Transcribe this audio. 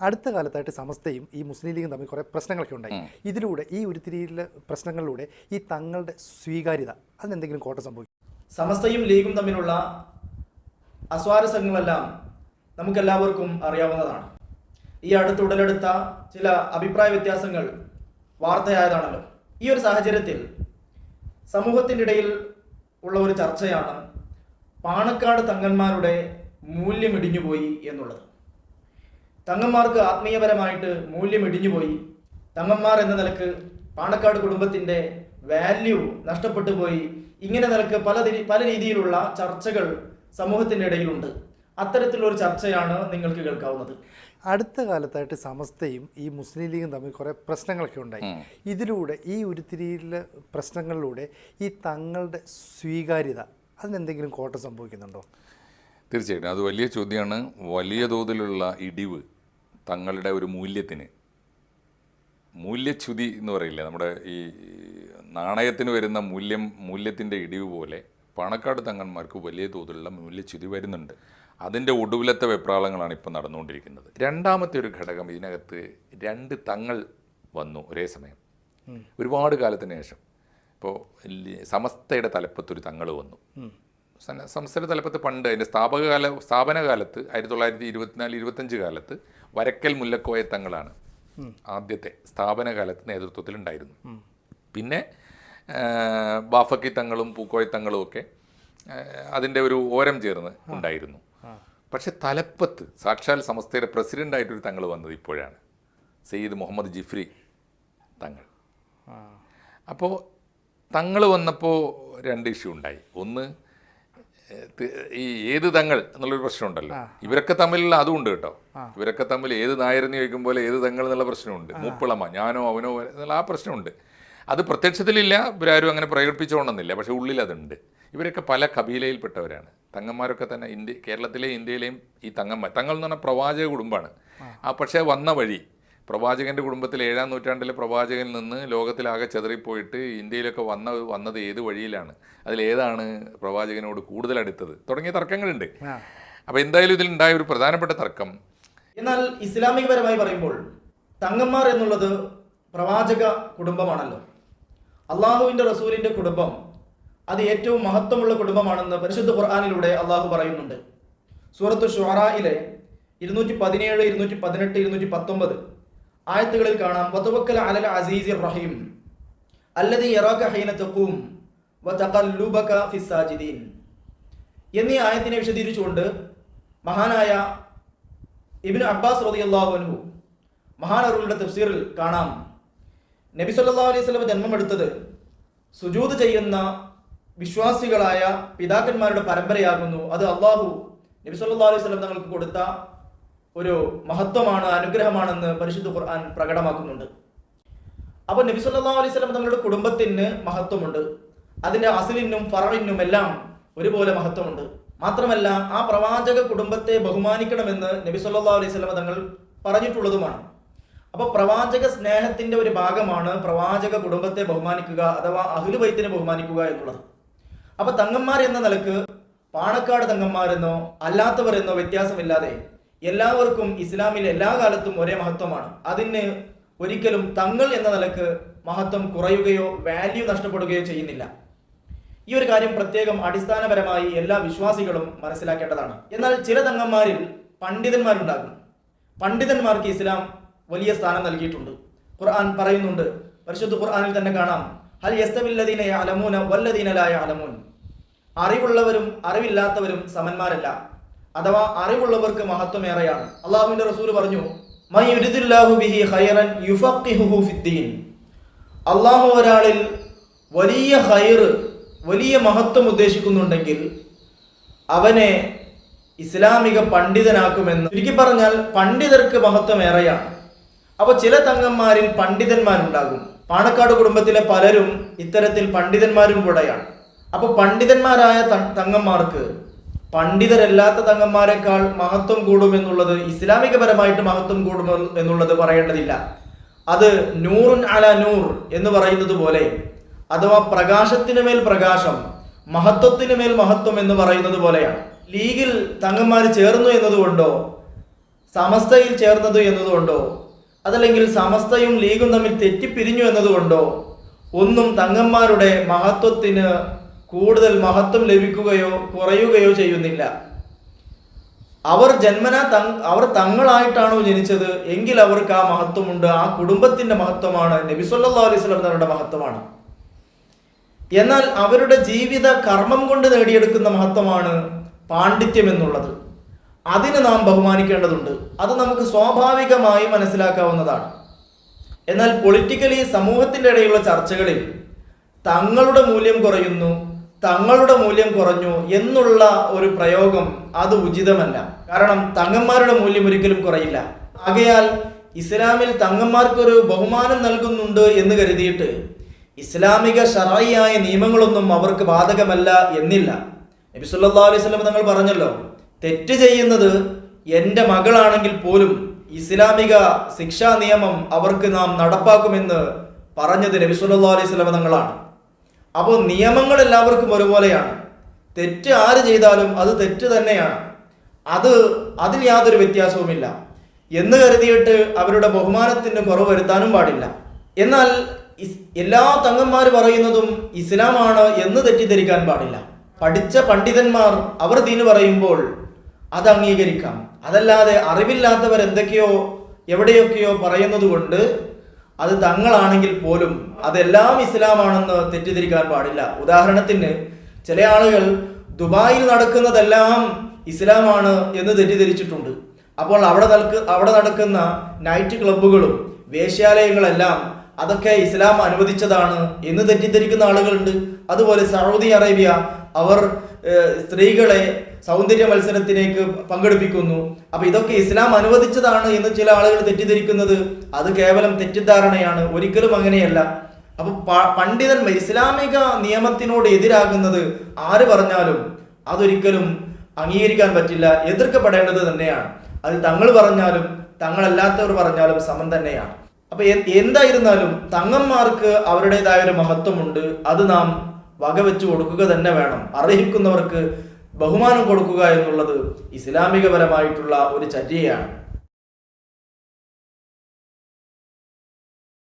അടുത്ത കാലത്തായിട്ട് സമസ്തയും ഈ മുസ്ലിം ലീഗും തമ്മിൽ കുറേ പ്രശ്നങ്ങളൊക്കെ ഉണ്ടായി. ഇതിലൂടെ ഈ ഉരുത്തിരിയിലെ പ്രശ്നങ്ങളിലൂടെ ഈ തങ്ങളുടെ സ്വീകാര്യത അതിനെന്തെങ്കിലും കോട്ടം സംഭവിക്കും? സമസ്തയും ലീഗും തമ്മിലുള്ള അസ്വാരസ്യങ്ങളെല്ലാം നമുക്കെല്ലാവർക്കും അറിയാവുന്നതാണ്. ഈ അടുത്ത് ഉടലെടുത്ത ചില അഭിപ്രായ വ്യത്യാസങ്ങൾ വാർത്തയായതാണല്ലോ. ഈ ഒരു സാഹചര്യത്തിൽ സമൂഹത്തിന്റെ ഇടയിൽ ഉള്ള ഒരു ചർച്ചയാണ് പാണക്കാട് തങ്ങന്മാരുടെ മൂല്യം ഇടിഞ്ഞുപോയി എന്നുള്ളത്. തങ്ങന്മാർക്ക് ആത്മീയപരമായിട്ട് മൂല്യം ഇടിഞ്ഞുപോയി തങ്ങന്മാർ എന്ന നിലയ്ക്ക് പാണക്കാട് കുടുംബത്തിന്റെ വാല്യൂ നഷ്ടപ്പെട്ടു പോയി. ഇങ്ങനെ നിലയ്ക്ക് പല പല രീതിയിലുള്ള ചർച്ചകൾ സമൂഹത്തിന്റെ ഇടയിലുണ്ട്. അത്തരത്തിലുള്ള ഒരു ചർച്ചയാണ് നിങ്ങൾക്ക് കേൾക്കാവുന്നത്. അടുത്ത കാലത്തായിട്ട് സമസ്തയും ഈ മുസ്ലിം ലീഗും തമ്മിൽ കുറേ പ്രശ്നങ്ങളൊക്കെ ഉണ്ടായി. ഇതിലൂടെ ഈ ഉരുത്തിരിയിലെ പ്രശ്നങ്ങളിലൂടെ ഈ തങ്ങളുടെ സ്വീകാര്യത അതിനെന്തെങ്കിലും കോട്ടം സംഭവിക്കുന്നുണ്ടോ? തീർച്ചയായിട്ടും. അത് വലിയ ചോദ്യമാണ്. വലിയ തോതിലുള്ള ഇടിവ് തങ്ങളുടെ ഒരു മൂല്യത്തിന്. മൂല്യച്യുതി എന്ന് പറയില്ലേ നമ്മുടെ ഈ നാണയത്തിന് വരുന്ന മൂല്യം മൂല്യത്തിന്റെ ഇടിവ് പോലെ പണക്കാട് തങ്ങന്മാർക്ക് വലിയ തോതിലുള്ള മൂല്യച്യുതി വരുന്നുണ്ട്. അതിന്റെ ഒടുവിലത്തെ വെപ്രാളങ്ങളാണ് ഇപ്പോൾ നടന്നുകൊണ്ടിരിക്കുന്നത്. രണ്ടാമത്തെ ഒരു ഘടകം ഇതിനകത്ത് രണ്ട് തങ്ങൾ വന്നു ഒരേ സമയം. ഒരുപാട് കാലത്തിന് ശേഷം. ഇപ്പോൾ സമസ്തയുടെ തലപ്പത്തൊരു തങ്ങൾ വന്നു. സംസ്ഥയുടെ തലപ്പത്ത് പണ്ട് അതിന്റെ സ്ഥാപകകാല സ്ഥാപന കാലത്ത് ആയിരത്തി തൊള്ളായിരത്തി ഇരുപത്തിനാല് ഇരുപത്തഞ്ച് കാലത്ത് വരക്കൽ മുല്ലക്കോയ തങ്ങളാണ് ആദ്യത്തെ സ്ഥാപന കാലത്ത് നേതൃത്വത്തിലുണ്ടായിരുന്നു പിന്നെ ബാഫക്കി തങ്ങളും പൂക്കോയ തങ്ങളും ഒക്കെ അതിന്റെ ഒരു ഓരം ചേർന്ന് ഉണ്ടായിരുന്നു. പക്ഷെ തലപ്പത്ത് സാക്ഷാൽ സമസ്തയുടെ പ്രസിഡന്റായിട്ടൊരു തങ്ങൾ വന്നത് ഇപ്പോഴാണ്. സയ്യിദ് മുഹമ്മദ് ജിഫ്രി തങ്ങൾ. അപ്പോൾ തങ്ങൾ വന്നപ്പോൾ രണ്ട് ഇഷ്യൂ ഉണ്ടായി. ഒന്ന് ഈ ഏത് തങ്ങൾ എന്നുള്ളൊരു പ്രശ്നമുണ്ടല്ലോ. ഇവരൊക്കെ തമ്മിലുള്ള അതും ഉണ്ട് കേട്ടോ. ഇവരൊക്കെ തമ്മിൽ ഏത് നായരെന്ന് പോലെ ഏത് തങ്ങൾ എന്നുള്ള പ്രശ്നമുണ്ട്. മൂപ്പിളമ ഞാനോ അവനോ എന്നുള്ള ആ പ്രശ്നമുണ്ട്. അത് പ്രത്യക്ഷത്തിലില്ല ഇവരാരും അങ്ങനെ പ്രകടിപ്പിച്ചോണമെന്നില്ല പക്ഷെ ഉള്ളിൽ അതുണ്ട്. ഇവരൊക്കെ പല കബീലയിൽപ്പെട്ടവരാണ്. തങ്ങന്മാരൊക്കെ തന്നെ ഇന്ത്യ കേരളത്തിലെയും ഇന്ത്യയിലെയും ഈ തങ്ങന്മാർ തങ്ങൾ എന്ന് പറഞ്ഞാൽ പ്രവാചക കുടുംബമാണ്. ആ പക്ഷേ വന്ന വഴി പ്രവാചകന്റെ കുടുംബത്തിൽ ഏഴാം നൂറ്റാണ്ടിലെ പ്രവാചകനിൽ നിന്ന് ലോകത്തിലാകെ ചെതറിപ്പോയിട്ട് ഇന്ത്യയിലൊക്കെ വന്ന വന്നത് ഏത് വഴിയിലാണ്? അതിലേതാണ് പ്രവാചകനോട് കൂടുതൽ അടുത്തത്? തുടങ്ങിയ തർക്കങ്ങളുണ്ട്. അപ്പോൾ എന്തായാലും ഇതിലുണ്ടായ ഒരു പ്രധാനപ്പെട്ട തർക്കം. എന്നാൽ ഇസ്ലാമികപരമായി പറയുമ്പോൾ തങ്ങന്മാർ എന്നുള്ളത് പ്രവാചക കുടുംബമാണല്ലോ. അള്ളാഹുവിന്റെ റസൂലിന്റെ കുടുംബം അത് ഏറ്റവും മഹത്വമുള്ള കുടുംബമാണെന്ന് പരിശുദ്ധ ഖുർആാനിലൂടെ അള്ളാഹു പറയുന്നുണ്ട്. സൂറത്ത് ഷുറായിലെ ഇരുന്നൂറ്റി പതിനേഴ് ഇരുന്നൂറ്റി പതിനെട്ട് ഇരുന്നൂറ്റി പത്തൊമ്പത് ആയത്തുകളിൽ കാണാം. അലൽ അസീസിർ റഹീം. യറാക്ക വതഖല്ലുബക ഫിസ്സാജിദീൻ എന്നീ ആയത്തിനെ വിശദീകരിച്ചുകൊണ്ട് മഹാനായ ഇബിൻ അബ്ബാസ് റളിയല്ലാഹു അൻഹു മഹാനറുകളുടെ തഫ്സീറിൽ കാണാം. നബി സല്ലല്ലാഹു അലൈഹി വസല്ലം ജന്മമെടുത്തത് സുജൂദ് ചെയ്യുന്ന വിശ്വാസികളായ പിതാക്കന്മാരുടെ പരമ്പരയാകുന്നു. അത് അള്ളാഹു നബി സല്ലല്ലാഹു അലൈഹി വസല്ലം തങ്ങൾക്ക് കൊടുത്ത ഒരു മഹത്വമാണ് അനുഗ്രഹമാണെന്ന് പരിശുദ്ധ ഖുർആൻ പ്രകടമാക്കുന്നുണ്ട്. അപ്പോൾ നബി സല്ലല്ലാഹു അലൈഹി വസല്ലം തങ്ങളുടെ കുടുംബത്തിന് മഹത്വമുണ്ട്. അതിന്റെ അസിലിനും ഫറവിനും എല്ലാം ഒരുപോലെ മഹത്വമുണ്ട്. മാത്രമല്ല ആ പ്രവാചക കുടുംബത്തെ ബഹുമാനിക്കണമെന്ന് നബി സല്ലല്ലാഹു അലൈഹി വസല്ലം തങ്ങൾ പറഞ്ഞിട്ടുള്ളതുമാണ്. അപ്പോൾ പ്രവാചക സ്നേഹത്തിന്റെ ഒരു ഭാഗമാണ് പ്രവാചക കുടുംബത്തെ ബഹുമാനിക്കുക അഥവാ അഹുലുബൈത്തിനെ ബഹുമാനിക്കുക എന്നുള്ളത്. അപ്പൊ തങ്ങന്മാർ എന്ന നിലയ്ക്ക് പാണക്കാട് തങ്ങന്മാരെന്നോ അല്ലാത്തവർ എന്നോ വ്യത്യാസമില്ലാതെ എല്ലാവർക്കും ഇസ്ലാമിൽ എല്ലാ കാലത്തും ഒരേ മഹത്വമാണ്. അതിന് ഒരിക്കലും തങ്ങൾ എന്ന നിലയ്ക്ക് മഹത്വം കുറയുകയോ വാല്യൂ നഷ്ടപ്പെടുകയോ ചെയ്യുന്നില്ല. ഈ ഒരു കാര്യം പ്രത്യേകം അടിസ്ഥാനപരമായി എല്ലാ വിശ്വാസികളും മനസ്സിലാക്കേണ്ടതാണ്. എന്നാൽ ചില തങ്ങന്മാരിൽ പണ്ഡിതന്മാരുണ്ടാകും. പണ്ഡിതന്മാർക്ക് ഇസ്ലാം വലിയ സ്ഥാനം നൽകിയിട്ടുണ്ട്. ഖുർആൻ പറയുന്നുണ്ട് പരിശുദ്ധ ഖുർആനിൽ തന്നെ കാണാം ഹൽ യസ്തവില്ലദീന അലമൂന വല്ലദീന അലമൂൻ അറിവുള്ളവരും അറിവില്ലാത്തവരും സമന്മാരല്ല. അഥവാ അറിവുള്ളവർക്ക് മഹത്വമേറെയാണ്. അള്ളാഹുവിന്റെ റസൂൽ പറഞ്ഞു അള്ളാഹു ഒരാളിൽ വലിയ ഹൈർ വലിയ മഹത്വം ഉദ്ദേശിക്കുന്നുണ്ടെങ്കിൽ അവനെ ഇസ്ലാമിക പണ്ഡിതനാക്കുമെന്ന് ചുരുക്കി പറഞ്ഞാൽ പണ്ഡിതർക്ക് മഹത്വം ഏറെയാണ് അപ്പൊ ചില തങ്ങന്മാരിൽ പണ്ഡിതന്മാരുണ്ടാകും. പാണക്കാട് കുടുംബത്തിലെ പലരും ഇത്തരത്തിൽ പണ്ഡിതന്മാരും കൂടെയാണ്. അപ്പൊ പണ്ഡിതന്മാരായ തങ്ങന്മാർക്ക് പണ്ഡിതരല്ലാത്ത തങ്ങന്മാരെക്കാൾ മഹത്വം കൂടുമെന്നുള്ളത് ഇസ്ലാമികപരമായിട്ട് മഹത്വം കൂടും എന്നുള്ളത് പറയേണ്ടതില്ല. അത് നൂറുൻ അല നൂർ എന്ന് പറയുന്നത് പോലെ അഥവാ പ്രകാശത്തിന് മേൽ പ്രകാശം മഹത്വത്തിന് മേൽ മഹത്വം എന്ന് പറയുന്നത് പോലെയാണ്. ലീഗിൽ തങ്ങന്മാർ ചേർന്നു എന്നതുകൊണ്ടോ സമസ്തയിൽ ചേർന്നത് എന്നതുകൊണ്ടോ അതല്ലെങ്കിൽ സമസ്തയും ലീഗും തമ്മിൽ തെറ്റിപ്പിരിഞ്ഞു എന്നതുകൊണ്ടോ ഒന്നും തങ്ങന്മാരുടെ മഹത്വത്തിന് കൂടുതൽ മഹത്വം ലഭിക്കുകയോ കുറയുകയോ ചെയ്യുന്നില്ല. അവർ ജന്മന അവർ തങ്ങളായിട്ടാണോ ജനിച്ചത്? എങ്കിൽ അവർക്ക് ആ മഹത്വമുണ്ട്. ആ കുടുംബത്തിന്റെ മഹത്വമാണ്. നബി സല്ലല്ലാഹു അലൈഹി വസല്ലം തങ്ങളുടെ മഹത്വമാണ്. എന്നാൽ അവരുടെ ജീവിത കർമ്മം കൊണ്ട് നേടിയെടുക്കുന്ന മഹത്വമാണ് പാണ്ഡിത്യം എന്നുള്ളത്. അതിന് നാം ബഹുമാനിക്കേണ്ടതുണ്ട്. അത് നമുക്ക് സ്വാഭാവികമായി മനസ്സിലാക്കാവുന്നതാണ്. എന്നാൽ പൊളിറ്റിക്കലി സമൂഹത്തിന്റെ ഇടയിലുള്ള ചർച്ചകളിൽ തങ്ങളുടെ മൂല്യം കുറയുന്നു തങ്ങളുടെ മൂല്യം കുറഞ്ഞു എന്നുള്ള ഒരു പ്രയോഗം അത് ഉചിതമല്ല. കാരണം തങ്ങന്മാരുടെ മൂല്യം ഒരിക്കലും കുറയില്ല. ആകയാൽ ഇസ്ലാമിൽ തങ്ങന്മാർക്കൊരു ബഹുമാനം നൽകുന്നുണ്ട് എന്ന് കരുതിയിട്ട് ഇസ്ലാമിക ഷറായിയായ നിയമങ്ങളൊന്നും അവർക്ക് ബാധകമല്ല എന്നില്ല. നബി സല്ലാ അലൈഹി സ്വലം തങ്ങൾ പറഞ്ഞല്ലോ തെറ്റ് ചെയ്യുന്നത് എന്റെ മകളാണെങ്കിൽ പോലും ഇസ്ലാമിക ശിക്ഷാ നിയമം അവർക്ക് നാം നടപ്പാക്കുമെന്ന് പറഞ്ഞത് നബി സല്ലല്ലാഹു അലൈഹി സ്വലം തങ്ങളാണ്. അപ്പോൾ നിയമങ്ങൾ എല്ലാവർക്കും ഒരുപോലെയാണ്. തെറ്റ് ആര് ചെയ്താലും അത് തെറ്റ് തന്നെയാണ്. അത് അതിൽ യാതൊരു വ്യത്യാസവുമില്ല. എന്ന് കരുതിയിട്ട് അവരുടെ ബഹുമാനത്തിന് കുറവ് വരുത്താനും പാടില്ല. എന്നാൽ എല്ലാ തങ്ങന്മാർ പറയുന്നതും ഇസ്ലാമാണ് എന്ന് തെറ്റിദ്ധരിക്കാൻ പാടില്ല. പഠിച്ച പണ്ഡിതന്മാർ അവർ ദീന് പറയുമ്പോൾ അത് അംഗീകരിക്കാം. അതല്ലാതെ അറിവില്ലാത്തവർ എന്തൊക്കെയോ എവിടെയൊക്കെയോ പറയുന്നത് കൊണ്ട് അത് തങ്ങളാണെങ്കിൽ പോലും അതെല്ലാം ഇസ്ലാമാണെന്ന് തെറ്റിദ്ധരിക്കാൻ പാടില്ല. ഉദാഹരണത്തിന് ചില ആളുകൾ ദുബായിൽ നടക്കുന്നതെല്ലാം ഇസ്ലാമാണ് എന്ന് തെറ്റിദ്ധരിച്ചിട്ടുണ്ട്. അപ്പോൾ അവിടെ നൽക്ക് അവിടെ നടക്കുന്ന നൈറ്റ് ക്ലബ്ബുകളും വേശ്യാലയങ്ങളെല്ലാം അതൊക്കെ ഇസ്ലാം അനുവദിച്ചതാണ് എന്ന് തെറ്റിദ്ധരിക്കുന്ന ആളുകളുണ്ട്. അതുപോലെ സൗദി അറേബ്യ അവർ സ്ത്രീകളെ സൗന്ദര്യ മത്സരത്തിലേക്ക് പങ്കെടുപ്പിക്കുന്നു. അപ്പോൾ ഇതൊക്കെ ഇസ്ലാം അനുവദിച്ചതാണ് എന്ന് ചില ആളുകൾ തെറ്റിദ്ധരിക്കുന്നത്. അത് കേവലം തെറ്റിദ്ധാരണയാണ്. ഒരിക്കലും അങ്ങനെയല്ല. അപ്പോൾ പണ്ഡിതന്മാർ ഇസ്ലാമിക നിയമത്തിനോട് എതിരാകുന്നത് ആര് പറഞ്ഞാലും അതൊരിക്കലും അംഗീകരിക്കാൻ പറ്റില്ല. എതിർക്കപ്പെടേണ്ടത് തന്നെയാണ്. അത് തങ്ങൾ പറഞ്ഞാലും തങ്ങളല്ലാത്തവർ പറഞ്ഞാലും സമം തന്നെയാണ്. അപ്പൊ എന്തായിരുന്നാലും തങ്ങന്മാർക്ക് അവരുടേതായ ഒരു മഹത്വമുണ്ട്. അത് നാം വകവെച്ച് കൊടുക്കുക തന്നെ വേണം. അർഹിക്കുന്നവർക്ക് ബഹുമാനം കൊടുക്കുക എന്നുള്ളത് ഇസ്ലാമികപരമായിട്ടുള്ള ഒരു ചര്യയാണ്.